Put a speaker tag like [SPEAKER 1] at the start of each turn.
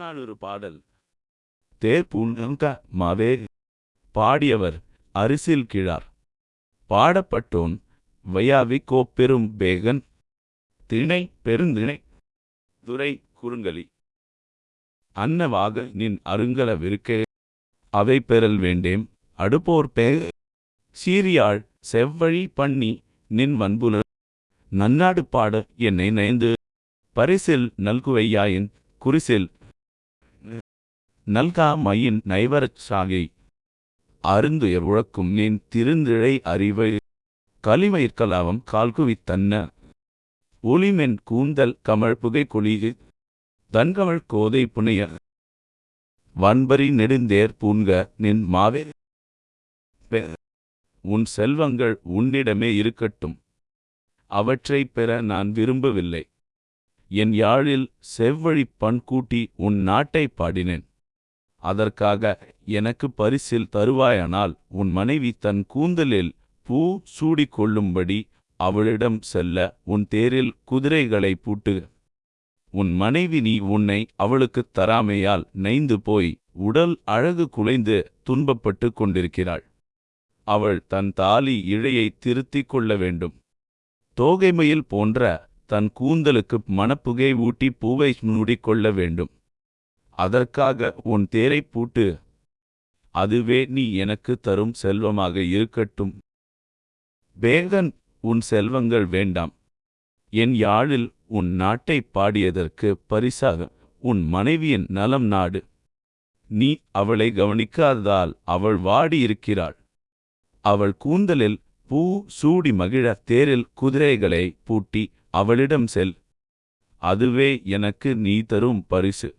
[SPEAKER 1] புறநானூறு பாடல். தேர் மாவே. பாடியவர் அரிசில் கிழார். பாடப்பட்டோன் வையாவி கோப்பெரும் பேகன். திணை பெருந்திணை. துரை குறுங்கலி. அன்னவாக நின் அருங்கல விருக்கே. அவை பெறல் வேண்டேம். அடுப்போர் பே சீரியாழ் செவ்வழி பண்ணி நின் வன்புல. நன்னாடு பாட என்னை நயந்து பரிசில் நல்குவையாயின் குறிசில் நல்கா மையின் நைவரச் சாகை. அருந்துயர் உழக்கும் நின் திருந்திழை அறிவை கலிமயிர்கலாவம் கால்குவித் தன்ன. ஒளிமென் கூந்தல் கமழ் புகை கொளிது தன்கமழ் கோதை புனைய. வன்பரி நெடுந்தேர் பூண்க நின் மாவே. உன் செல்வங்கள் உன்னிடமே இருக்கட்டும். அவற்றைப் பெற நான் விரும்பவில்லை. என் யாழில் செவ்வழிப் பண்கூட்டி உன் நாட்டைப் பாடினேன். அதற்காக எனக்கு பரிசில் தருவாயானால் உன் மனைவி தன் கூந்தலில் பூ சூடிக் கொள்ளும்படி அவளிடம் செல்ல உன் தேரில் குதிரைகளை பூட்டு. உன் மனைவி நீ உன்னை அவளுக்குத் தராமையால் நைந்து போய் உடல் அழகு குலைந்து துன்பப்பட்டுக் கொண்டிருக்கிறாள். அவள் தன் தாலி இழையை திருத்திக் கொள்ள வேண்டும். தோகைமயில் போன்ற தன் கூந்தலுக்கு மணப்புகை ஊட்டி பூவை நுடிக்கொள்ள வேண்டும். அதற்காக உன் தேரைப் பூட்டு. அதுவே நீ எனக்கு தரும் செல்வமாக இருக்கட்டும். பேகன் உன் செல்வங்கள் வேண்டாம். என் யாழில் உன் நாட்டைப் பாடியதற்கு பரிசாக உன் மனைவியின் நலம் நாடு. நீ அவளை கவனிக்காததால் அவள் வாடியிருக்கிறாள். அவள் கூந்தலில் பூ சூடி மகிழ தேரில் குதிரைகளை பூட்டி அவளிடம் செல். அதுவே எனக்கு நீ தரும் பரிசு.